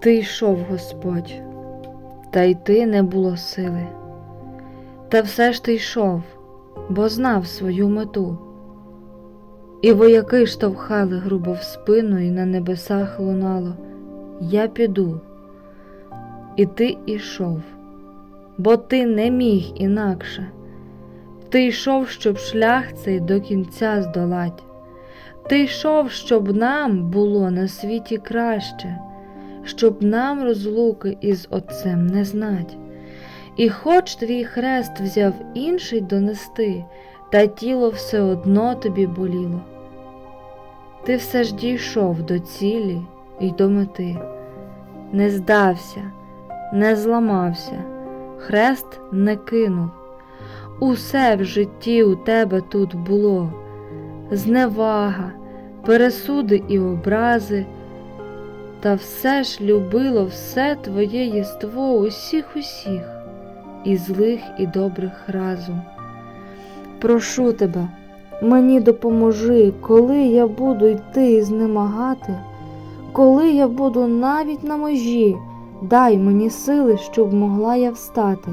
Ти йшов, Господь, та йти не було сили. Та все ж ти йшов, бо знав свою мету. І вояки штовхали грубо в спину, і на небесах лунало Я піду. І ти ішов, бо ти не міг інакше. Ти йшов, щоб шлях цей до кінця здолать. Ти йшов, щоб нам було на світі краще, щоб нам розлуки із Отцем не знать. І хоч твій хрест взяв інший донести, та тіло все одно тобі боліло. Ти все ж дійшов до цілі і до мети, не здався, не зламався, хрест не кинув. Усе в житті у тебе тут було зневага, пересуди і образи, та все ж любило все твоє єство усіх усіх, і злих, і добрих разом. Прошу тебе, мені допоможи, коли я буду йти і знемагати, коли я буду навіть на межі, дай мені сили, щоб могла я встати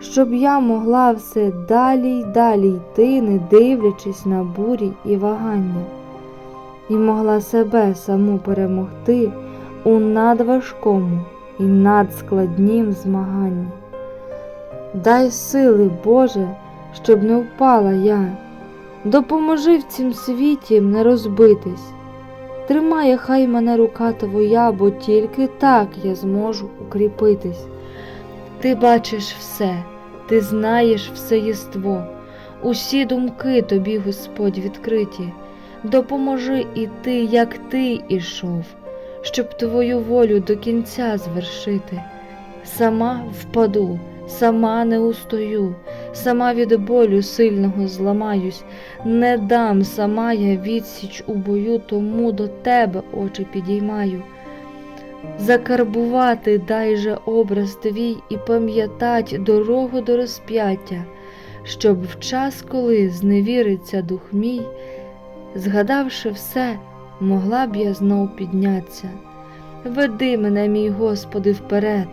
щоб я могла все далі й далі йти, не дивлячись на бурі і вагання, і могла себе саму перемогти у надважкому і надскладнім змаганні. Дай сили, Боже, щоб не впала я, допоможи в цім світі не розбитись. Тримає хай мене рука твоя, бо тільки так я зможу укріпитись. Ти бачиш все, ти знаєш все єство, усі думки тобі, Господь, відкриті. Допоможи і ти, як ти ішов, щоб твою волю до кінця звершити. Сама впаду, сама не устою, сама від болю сильного зламаюсь, не дам сама я відсіч у бою, тому до тебе очі підіймаю. Закарбувати дай же образ твій і пам'ятать дорогу до розп'яття, щоб в час, коли зневіриться дух мій, згадавши все, могла б я знов підняться. Веди мене, мій Господи, вперед,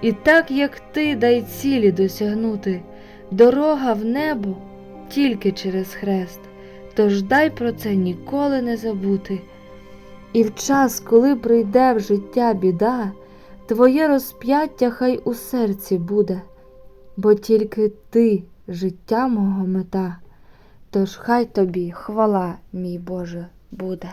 і так як ти дай цілі досягнути, дорога в небо тільки через хрест, тож дай про це ніколи не забути. І в час, коли прийде в життя біда, Твоє розп'яття хай у серці буде, бо тільки ти життя мого мета, тож хай тобі хвала, мій Боже, буде.